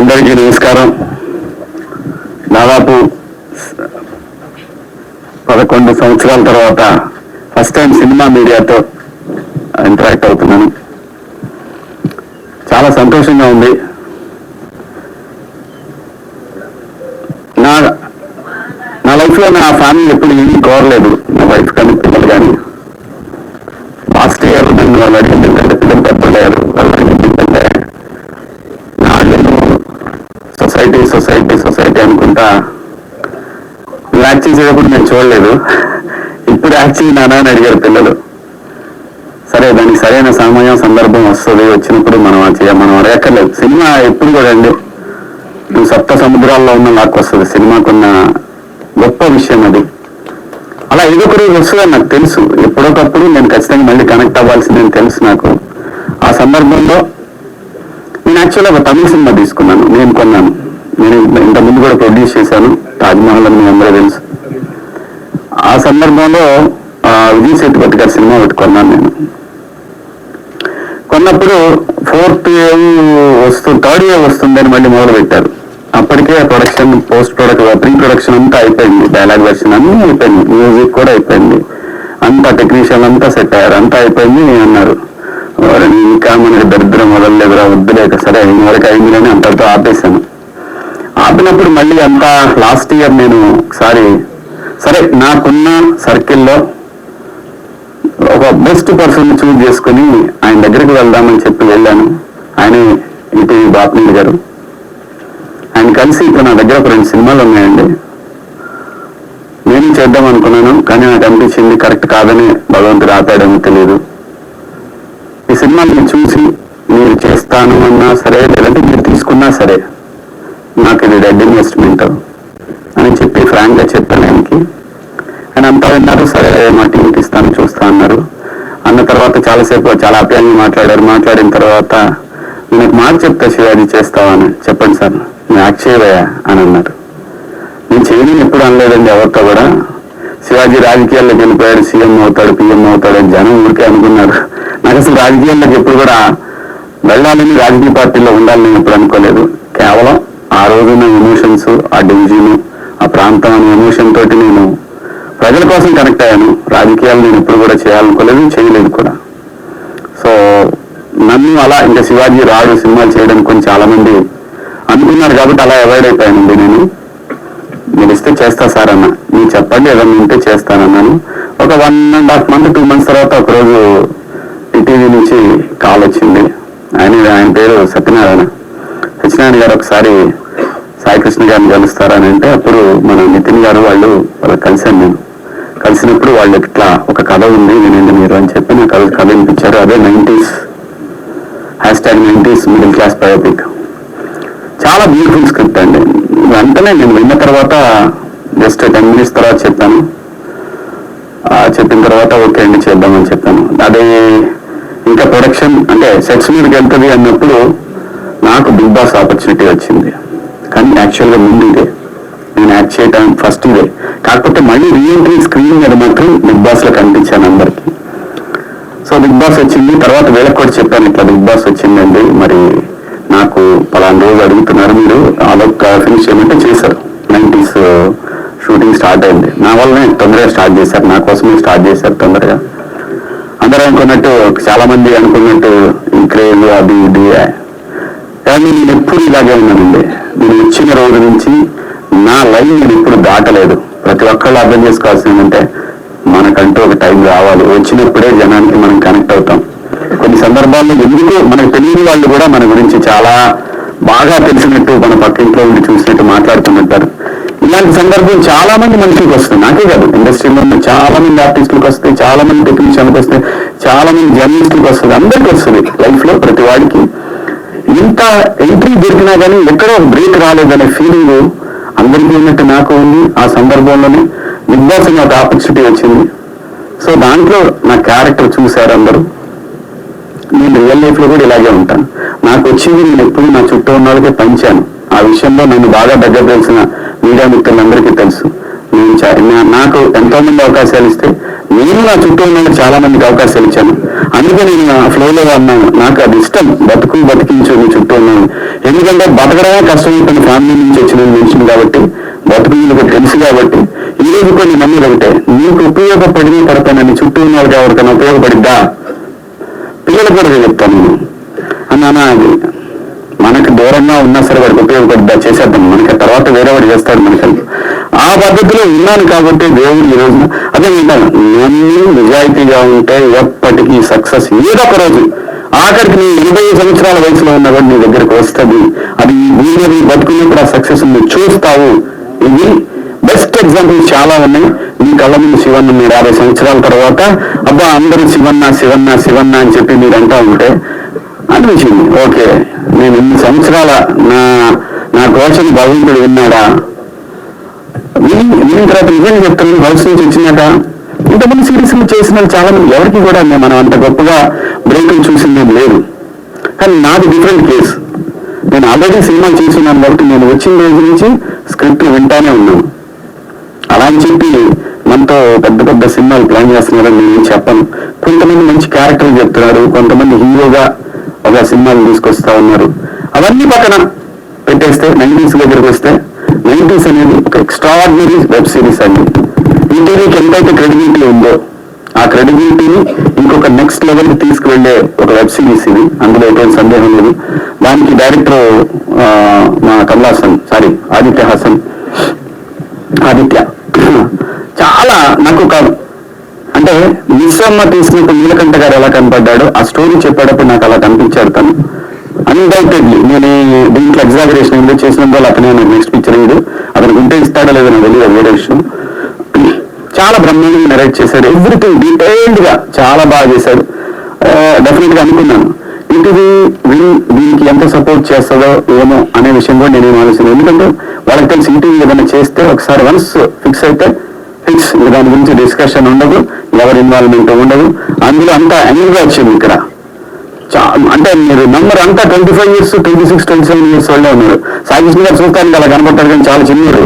అందరికీ నమస్కారం. దాదాపు పదకొండు సంవత్సరాల తర్వాత ఫస్ట్ టైం సినిమా మీడియాతో ఇంటరాక్ట్ అవుతున్నాను. చాలా సంతోషంగా ఉంది. నా నా లైఫ్లో నా ఫ్యామిలీ ఎప్పుడు ఏమీ కోరలేదు. నా వైఫ్ కానీ పిల్లలు కానీ. లాస్ట్ ఇయర్ నన్ను వాళ్ళు అడిగింది ఏంటంటే పిల్లలు తప్పలేరు వాళ్ళు అడిగింది ఏంటంటే నాళ్ళు సొసైటీ సొసైటీ సొసైటీ అనుకుంటా నువ్వు యాక్ట్ చేసేటప్పుడు నేను చూడలేదు. ఇప్పుడు యాక్ట్ చేయనా అని అడిగారు పిల్లలు. సరే దానికి సరైన సమయం సందర్భం వస్తుంది. వచ్చినప్పుడు మనం చేయ మనం అడగక్కర్లేదు సినిమా ఎప్పుడు కూడా నువ్వు సప్త సముద్రాల్లో ఉన్న నాకు వస్తుంది. సినిమాకున్న గొప్ప విషయం అది. అలా ఏదో ఒక రోజు వస్తుందని నాకు తెలుసు. ఎప్పుడొకప్పుడు నేను ఖచ్చితంగా మళ్ళీ కనెక్ట్ అవ్వాల్సిందని తెలుసు నాకు. ఆ సందర్భంలో నేను యాక్చువల్గా ఒక తమిళ సినిమా తీసుకున్నాను. నేను కొన్నాను. నేను ఇంత ముందు కూడా ప్రొడ్యూస్ చేశాను. తాజ్మహల్ అని మీ అందరూ తెలుసు. ఆ సందర్భంలో విజయ్ సేతుపతి గారి సినిమా ఒకటి కొన్నాను నేను. కొన్నప్పుడు ఫోర్త్ ఇయర్ వస్తూ థర్డ్ ఇయర్ వస్తుందని మళ్ళీ మొదలు పెట్టారు అప్పటికే production post product pre production అంతా అయిపోయింది. డైలాగ్ వర్షన్ అన్నీ అయిపోయింది. మ్యూజిక్ కూడా అయిపోయింది. అంతా టెక్నీషియన్ అంతా సెట్ అయ్యారు. అంతా అయిపోయింది నేను అన్నారు. ఇంకా మనకి దరిద్రం మొదలలేదురా వద్దులేక సరే ఇంతవరకు అయింది అని అంతటితో ఆపేశాను. ఆపినప్పుడు మళ్ళీ అంతా లాస్ట్ ఇయర్ నేను ఒకసారి సరే నాకున్న సర్కిల్లో ఒక బెస్ట్ పర్సన్ చూజ్ చేసుకుని ఆయన దగ్గరికి వెళ్దామని చెప్పి వెళ్ళాను. ఆయన ఈటీవీ బాప్నీల్ గారు. ఆయన కలిసి ఇప్పుడు నా దగ్గర ఒక రెండు సినిమాలు ఉన్నాయండి. నేను చేద్దాం అనుకున్నాను కానీ నాకు అనిపించింది కరెక్ట్ కాదని భగవంతుడు ఆపాడేమో తెలియదు ఈ సినిమా చూసి మీరు చేస్తాను అన్నా సరే లేదంటే మీరు తీసుకున్నా సరే నాకు ఇది డెడ్ ఇన్వెస్ట్మెంట్ చెప్పి ఫ్రాంక్గా చెప్పాను ఆయనకి. ఆయన అంతా విన్నారు సరే మా టీంకి ఇస్తాను చూస్తా అన్నారు. అన్న తర్వాత చాలాసేపు చాలా అప్యాయంగా మాట్లాడారు. మాట్లాడిన తర్వాత నేను మాట చెప్తా శివాజీ చేస్తావని చెప్పండి సార్ నేను యాక్ట్ చేయవయా అని అన్నారు. నేను చేయని ఎప్పుడు అనలేదండి ఎవరితో కూడా. శివాజీ రాజకీయాల్లో వెళ్ళిపోయాడు సీఎం అవుతాడు పిఎం అవుతాడు అని జనం ఊరికే అనుకున్నారు. నాకు అసలు రాజకీయాల్లోకి ఎప్పుడు కూడా వెళ్ళాలని రాజకీయ పార్టీలో ఉండాలని నేను ఎప్పుడు అనుకోలేదు. కేవలం ఆ రోజున ఎమోషన్స్ ఆ డివిజన్ ఆ ప్రాంతం అనే ఎమోషన్ తోటి నేను ప్రజల కోసం కనెక్ట్ అయ్యాను. రాజకీయాలు నేను ఎప్పుడు కూడా చేయాలనుకోలేదు చేయలేదు కూడా. సో నన్ను అలా ఇంకా శివాజీ రాడు సినిమాలు చేయడానికి కొంచెం చాలా మంది అనుకున్నారు కాబట్టి అలా అవాయిడ్ అయిపోయానండి నేను. మీరు ఇస్తే చేస్తా సార్ అన్న. మీరు చెప్పండి ఏదన్నా ఉంటే చేస్తానన్నాను ఒక one and half month two months తర్వాత ఒకరోజు ఈటీవీ నుంచి కాల్ వచ్చింది. ఆయన ఆయన పేరు సత్యనారాయణ. సత్యనారాయణ గారు ఒకసారి సాయికృష్ణ గారిని కలుస్తారని అంటే అప్పుడు మన నితిన్ గారు వాళ్ళు వాళ్ళకి కలిశాను నేను. కలిసినప్పుడు వాళ్ళు ఇట్లా ఒక కథ ఉంది నేను మీరు అని చెప్పి నాకు కథ కథ వినిపించారు. అదే nineties hash tag nineties middle class biopic. చాలా బ్యూటిఫుల్ స్క్రిప్ట్ అండి. వెంటనే నేను విన్న తర్వాత జస్ట్ టెన్ మినిట్స్ తర్వాత చెప్పాను. చెప్పిన తర్వాత ఓకే అండి చేద్దామని చెప్పాను. అది ఇంకా ప్రొడక్షన్ అంటే సెట్స్ మీదకి వెళ్తుంది అన్నప్పుడు నాకు బిగ్ బాస్ ఆపర్చునిటీ వచ్చింది. కానీ యాక్చువల్గా ముందు ఇదే. నేను యాక్ట్ చేయటం ఫస్ట్ ఇదే. కాకపోతే మళ్ళీ రీఎంట్రీ స్క్రీన్ మీద మాత్రం బిగ్ బాస్లో కనిపించాను అందరికి. సో బిగ్ బాస్ వచ్చింది. తర్వాత వీళ్ళకి కూడా చెప్పాను ఇట్లా బిగ్ బాస్ వచ్చిందండి. మరి నాకు పలానా రోజు అడుగుతున్నారు మీరు. అదొక ఫినిష్ చేయమంటే చేశారు. నైంటీస్ uh, షూటింగ్ స్టార్ట్ అయింది. నా వల్లనే తొందరగా స్టార్ట్ చేశారు. నా కోసమే స్టార్ట్ చేశారు తొందరగా. అందరూ అనుకున్నట్టు చాలామంది అనుకున్నట్టు ఈ క్రేజ్ అది ఇది కానీ నేను ఎప్పుడు ఇలాగే ఉన్నానండి. నేను వచ్చిన రోజు నుంచి నా లైన్ నేను ఎప్పుడు దాటలేదు. ప్రతి ఒక్కళ్ళు అర్థం చేసుకోవాల్సింది ఏంటంటే మనకంటూ ఒక టైం రావాలి. వచ్చినప్పుడే జనానికి మనం కనెక్ట్ అవుతాం. కొన్ని సందర్భాల్లో ఎందుకు మనకు తెలియని వాళ్ళు కూడా మన గురించి చాలా బాగా తెలిసినట్టు మన పక్కింట్లో ఉండి చూసినట్టు మాట్లాడుతుంటారు ఇలాంటి సందర్భం చాలా మంది మనుషులకు వస్తుంది. నాకే కాదు. ఇండస్ట్రీలో ఉన్న చాలా మంది ఆర్టిస్టులకు వస్తాయి చాలా మంది టెక్నీషియన్లకు వస్తాయి చాలా మంది జర్నలిస్టులకు వస్తుంది. అందరికీ వస్తుంది. లైఫ్లో ప్రతి వాడికి ఇంత ఎంట్రీ దొరికినా కానీ ఎక్కడో బ్రేక్ రాలేదనే ఫీలింగ్ అందరికీ ఉన్నట్టు నాకు ఉంది. ఆ సందర్భంలోనే బిగ్ బాస్ అనే ఒక ఆపర్చునిటీ వచ్చింది. సో దాంట్లో నా క్యారెక్టర్ చూశారు అందరూ. నేను రియల్ లైఫ్లో కూడా ఇలాగే ఉంటాను. నాకు వచ్చింది నేను ఎప్పుడు నా చుట్టూ ఉన్న వాళ్ళకే పంచాను. ఆ విషయంలో నన్ను బాగా దగ్గర తెలిసిన మీడియా మిత్రులందరికీ తెలుసు. నేను నాకు ఎంతో మంది అవకాశాలు ఇస్తే నేను నా చుట్టూ ఉన్న చాలా మందికి అవకాశాలు ఇచ్చాను. అందుకే నేను నా ఫ్లోలో అన్నాను నాకు అది ఇష్టం. బతుకు బతికించు నీ చుట్టూ ఉన్నాను. ఎందుకంటే బతకడమే కష్టమైపోయిన ఫ్యామిలీ నుంచి వచ్చిన మనిషిని కాబట్టి బతుకు మీకు తెలుసు కాబట్టి. ఈ రోజు కొన్ని నమ్మది ఒకటే. నీకు ఉపయోగపడిన పడతాను నీ చుట్టూ ఉన్న వాళ్ళకి ఎవరికైనా ఉపయోగపడిద్దా? పిల్లలు కూడా చెప్తాను. నేను అన్నానా అది మనకు దూరంగా ఉన్నా సరే వాడికి ఉపయోగపడిద్దా? చేసేద్దాం. మనకి తర్వాత వేరే వాడు చేస్తాడు మనకి. ఆ పద్ధతిలో ఉన్నాను కాబట్టి దేవుడు ఈ రోజున అదే వింటాను నిజాయితీగా ఉంటే ఎప్పటికీ సక్సెస్ ఏదో ఒక రోజు. ఆఖరికి నీ ఎనభై సంవత్సరాల వయసులో ఉన్న కూడా నీ దగ్గరకు వస్తుంది. అది ఈ బతుకున్నప్పుడు ఆ సక్సెస్ నువ్వు చూస్తావు. ఇది బెస్ట్ ఎగ్జాంపుల్ చాలా ఉన్నాయి. మీ కళ్ళ ముందు శివన్న మీరు యాభై సంవత్సరాల తర్వాత అబ్బా అందరూ శివన్న శివన్న శివన్న అని చెప్పి మీరు అంటా ఉంటే అనిపించింది. ఓకే నేను ఇన్ని సంవత్సరాల నా నా కోసం భగవంతుడు విన్నాడా? నేను తర్వాత నిజంగా చెప్తాను హౌస్ నుంచి వచ్చినాక. ఇంతమంది సిరీస్ చేసిన చాలా మంది ఎవరికి కూడా మనం అంత గొప్పగా బ్రేకులు చూసింది లేదు. కానీ నాది డిఫరెంట్ కేసు నేను ఆల్రెడీ సినిమా చేస్తున్నాను కాబట్టి నేను వచ్చిన రోజు నుంచి స్క్రిప్ట్ వింటానే ఉన్నాను అలా అని చెప్పి మనతో పెద్ద పెద్ద సినిమాలు ప్లాన్ చేస్తున్నారని నేను చెప్పను. కొంతమంది మంచి క్యారెక్టర్లు చెప్తున్నారు కొంతమంది హీరోగా ఒక సినిమాలు తీసుకొస్తా ఉన్నారు. అవన్నీ పక్కన పెట్టేస్తే నైన్టీస్ దగ్గరికి వస్తే నైన్టీస్ అనేది ఒక ఎక్స్ట్రాడినరీ వెబ్ సిరీస్ అండి. ఈటీవీకి ఎంతైతే క్రెడిబిలిటీ ఉందో ఆ క్రెడిబిలిటీని ఇంకొక నెక్స్ట్ లెవెల్కి తీసుకువెళ్ళే ఒక వెబ్ సిరీస్ ఇది. అందులో ఎటువంటి సందేహం లేదు. దానికి డైరెక్టర్ మా కమల్ హాసన్ సారీ ఆదిత్య హాసన్ ఆదిత్య. చాలా నాకు ఒక అంటే మిస్సమ్మ తీసినప్పుడు నీలకంఠ గారు ఎలా కనపడ్డాడో ఆ స్టోరీ చెప్పేటప్పుడు నాకు అలా కనిపించాడు తను. అన్డౌటెడ్లీ నేను దీంట్లో ఎగ్జాగరేషన్ ఏదో వాళ్ళు అతనే నెక్స్ట్ పిక్చర్ ఇడు అతనికి ఉంటే ఇస్తాడో లేదో నాకు తెలియదు వేరే విషయం. చాలా బ్రహ్మాండంగా నెరేట్ చేశాడు. ఎవ్రీథింగ్ డీటెయిల్డ్గా చాలా బాగా చేశాడు. డెఫినెట్గా అనుకున్నాను. ఇంటిది వీళ్ళు దీనికి ఎంత సపోర్ట్ చేస్తుందో ఏమో అనే విషయం కూడా నేను ఆలోచన ఎందుకంటే వాళ్ళకి తెలిసి ఇంటివి ఏదైనా చేస్తే ఒకసారి వన్స్ ఫిక్స్ అయితే ఫిక్స్ దాని గురించి డిస్కషన్ ఉండదు. ఎవరి ఇన్వాల్వ్మెంట్ ఉండదు. అందులో అంతా గా వచ్చింది ఇక్కడ. అంటే మీరు నంబర్ అంతా twenty five years twenty six twenty seven years వాళ్ళే ఉన్నారు. సాగిష్ణ గారు చూస్తానికి అలా కనపడతాడు కానీ చాలా చిన్నారు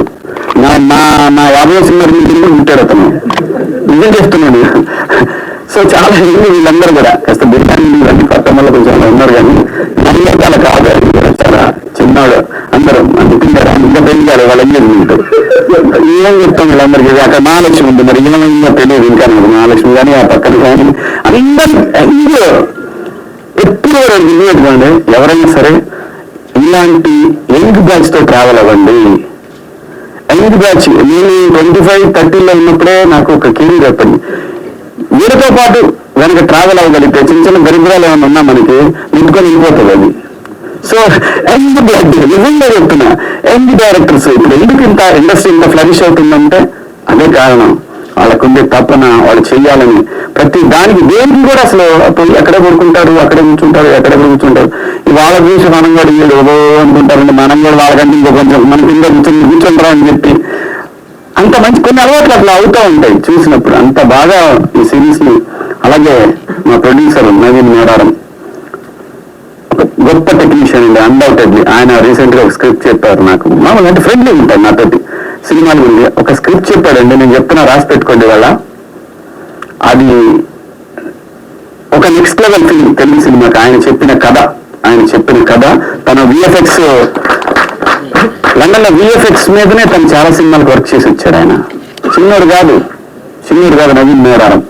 నా నా నా యాభై సినిమా మీటింగ్ ఉంటాడు అతను. నిజం చెప్తున్నాను. సో చాలా మంది వీళ్ళందరూ కూడా కాస్త బిర్యానీ ఇవన్నీ పక్కన వల్ల కొంచెం ఉన్నారు కానీ నన్ను అలా కాదు. చాలా చిన్నాడు. అందరూ నితిన్ గారు ఇంకా పెళ్ళి గారు వాళ్ళ ఎంగేజ్మెంట్ ఏం చెప్తాం వీళ్ళందరికీ? అక్కడ మహాలక్ష్మి ఉంది. మరి ఏమైందో తెలియదు ఇంకా నాకు. మహాలక్ష్మి కానీ ఆ పక్కన కానీ అందరూ అందరూ కానీ ఎవరైనా సరే ఇలాంటి యంగ్ బ్యాచ్తో ట్రావెల్ అవ్వండి. యంగ్ బ్యాచ్ నేను ట్వంటీ ఫైవ్ థర్టీలో ఉన్నప్పుడే నాకు ఒక కేరీ చెప్పింది వీరితో పాటు వెనక ట్రావెల్ అవ్వగలిగితే చిన్న చిన్న గరిబరాలు ఏమైనా ఉన్నా మనకి నింపుకొని వెళ్ళిపోతుంది అది. సో యంగ్ బ్లడ్ నిజంగా చెప్తున్నా యంగ్ డైరెక్టర్స్ ఇప్పుడు ఎందుకు ఇంత ఇండస్ట్రీ ఇంత ఫ్లరిష్ అవుతుందంటే అదే కారణం. వాళ్ళకుండే తపన వాళ్ళు చెయ్యాలని ప్రతి దానికి దేనికి కూడా అసలు పోయి ఎక్కడ కొడుకుంటారు అక్కడే కూర్చుంటారు ఎక్కడ కూర్చుంటారు వాళ్ళ చూసి మనం కూడా వీళ్ళు ఏదో అనుకుంటారండి. మనం కూడా వాళ్ళకంటే ఇంకో కొంచెం మన కింద కూర్చొని కూర్చుంటారు అని చెప్పి. అంత మంచి కొన్ని అలవాట్లు అట్లా అవుతూ ఉంటాయి చూసినప్పుడు. అంత బాగా ఈ సిరీస్ని. అలాగే మా ప్రొడ్యూసర్ నవీన్ మేడారం. గొప్ప టెక్నీషియన్ అండి అన్డౌటెడ్లీ ఆయన రీసెంట్గా ఒక స్క్రిప్ట్ చెప్పారు నాకు. మామూలు అంటే ఫ్రెండ్లీ ఉంటాయి నాతోటి. సినిమాల ఉంది. ఒక స్క్రిప్ట్ చెప్పాడండి నేను చెప్తున్నా రాసి పెట్టుకోండి వాళ్ళ అది ఒక నెక్స్ట్ లెవెల్ ఫిల్మ్ తెలుగు సినిమాకి ఆయన చెప్పిన కథ ఆయన చెప్పిన కథ తన విఎఫ్ఎక్స్ లండన్లో విఎఫ్ఎక్స్ మీదనే తను చాలా సినిమాలకు వర్క్ చేసి వచ్చాడు ఆయన. చిన్నోడు కాదు చిన్నోడు కాదు నవీన్ మేడారం.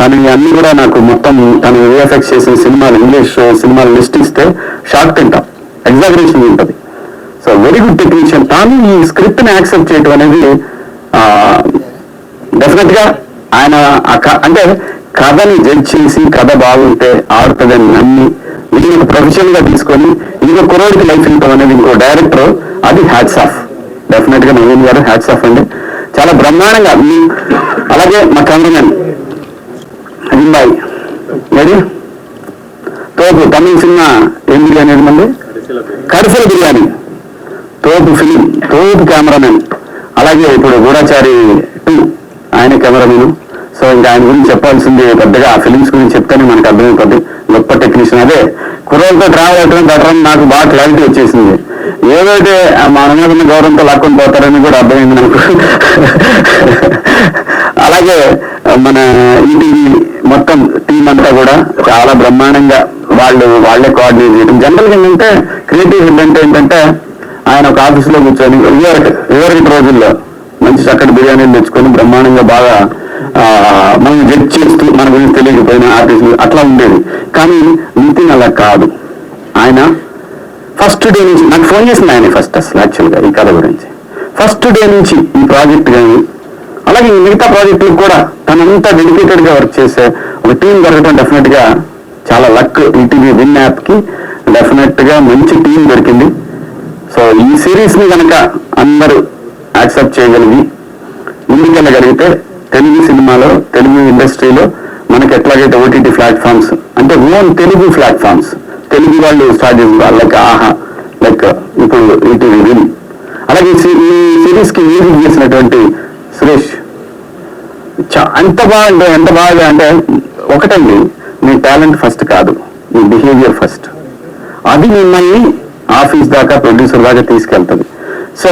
తను అన్ని కూడా నాకు మొత్తం తను విఎఫ్ఎక్స్ చేసిన సినిమాలు ఇంగ్లీష్ సినిమాలు లిస్ట్ ఇస్తే షార్ట్ తింటాం. ఎగ్జాగరేషన్ ఉంటుంది. వెరీ గుడ్ టెక్నీషియన్ తాను ఈ స్క్రిప్ట్ని యాక్సెప్ట్ చేయడం అనేది డెఫినెట్గా ఆయన అంటే కథని జడ్జ్ చేసి కథ బాగుంటే ఆడుతుందని నమ్మి వీళ్ళని ప్రొఫెషనల్గా తీసుకొని ఇంకో కురోడికి లైఫ్ ఇవ్వటం అనేది ఇంకో డైరెక్టర్ అది హ్యాట్స్ ఆఫ్ డెఫినెట్గా నవీన్ గారు హ్యాట్స్ ఆఫ్ అండి. చాలా బ్రహ్మాండంగా మీ- అలాగే మా కెమెరామెన్ అజింబాయ్ ఏది తోపు తమిళ సినిమా ఏం బిర్యానీ ఏది మంది బిర్యానీ. తోపు ఫిలిం తోపు కెమెరామెన్. అలాగే ఇప్పుడు గూఢాచారి టూ ఆయన కెమెరామెన్. సో ఇంకా ఆయన గురించి చెప్పాల్సింది పెద్దగా ఆ ఫిలిమ్స్ గురించి చెప్తేనే మనకు అర్థమైపోద్ది గొప్ప టెక్నీషియన్. అదే కుర్రోలతో ట్రావెల్ అవ్వడం బెటర్ నాకు బాగా క్లారిటీ వచ్చేసింది. ఏదైతే మన మీద ఉన్న గౌరవంతో లాక్కొని పోతారని కూడా అర్థమైంది నాకు. అలాగే మన ఈటీవీ మొత్తం టీం అంతా కూడా చాలా బ్రహ్మాండంగా వాళ్ళు వాళ్ళే కోఆర్డినేట్ చేయడం జనరల్గా ఏంటంటే క్రియేటివ్ హెడ్ అంటే ఏంటంటే ఆయన ఒక ఆఫీసులో కూర్చొని ఇదివరకు ఇదివరకటి రోజుల్లో మంచి చక్కటి బిర్యానీలు తెచ్చుకొని బ్రహ్మాండంగా బాగా మనం జడ్జ్ చేస్తూ మన గురించి తెలియకపోయిన ఆర్టిస్టులు అట్లా ఉండేది. కానీ నితిన్ అలా కాదు. ఆయన ఫస్ట్ డే నుంచి నాకు ఫోన్ చేసింది ఆయన ఫస్ట్ అసలు యాక్చువల్గా ఈ కథ గురించి. ఫస్ట్ డే నుంచి ఈ ప్రాజెక్ట్ కానీ అలాగే ఈ మిగతా ప్రాజెక్టులు కూడా తనంతా డెడికేటెడ్గా వర్క్ చేసే ఒక టీం దొరకడం డెఫినెట్గా చాలా లక్ ఈటీవీ విన్ యాప్కి డెఫినెట్గా మంచి టీం దొరికింది. సో సిరీస్ని కనుక అందరూ యాక్సెప్ట్ చేయగలిగి ముందుకెళ్ళగలిగితే తెలుగు సినిమాలో తెలుగు ఇండస్ట్రీలో మనకి ఎట్లాగైతే ఓటీటీ ప్లాట్ఫామ్స్ అంటే ఓన్ తెలుగు ప్లాట్ఫామ్స్ తెలుగు వాళ్ళు స్టార్ట్ చేసిన లైక్ ఆహా లైక్ ఇప్పుడు ఈటీవీ విన్. అలాగే ఈ సి- ఈ సిరీస్కి మ్యూజిక్ చేసినటువంటి సురేష్? చా- ఎంత బాగా ఎంత బాగా అంటే ఒకటండి మీ టాలెంట్ ఫస్ట్ కాదు మీ బిహేవియర్ ఫస్ట్. అది మిమ్మల్ని ఆఫీస్ దాకా ప్రొడ్యూసర్ దాకా తీసుకెళ్తుంది. సో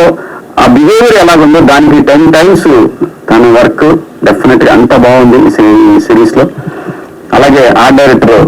ఆ బిహేవియర్ ఎలాగుందో దానికి టెన్ టైమ్స్ తన వర్క్ డెఫినెట్గా అంత బాగుంది ఈ సిరీస్లో. అలాగే ఆ డైరెక్టర్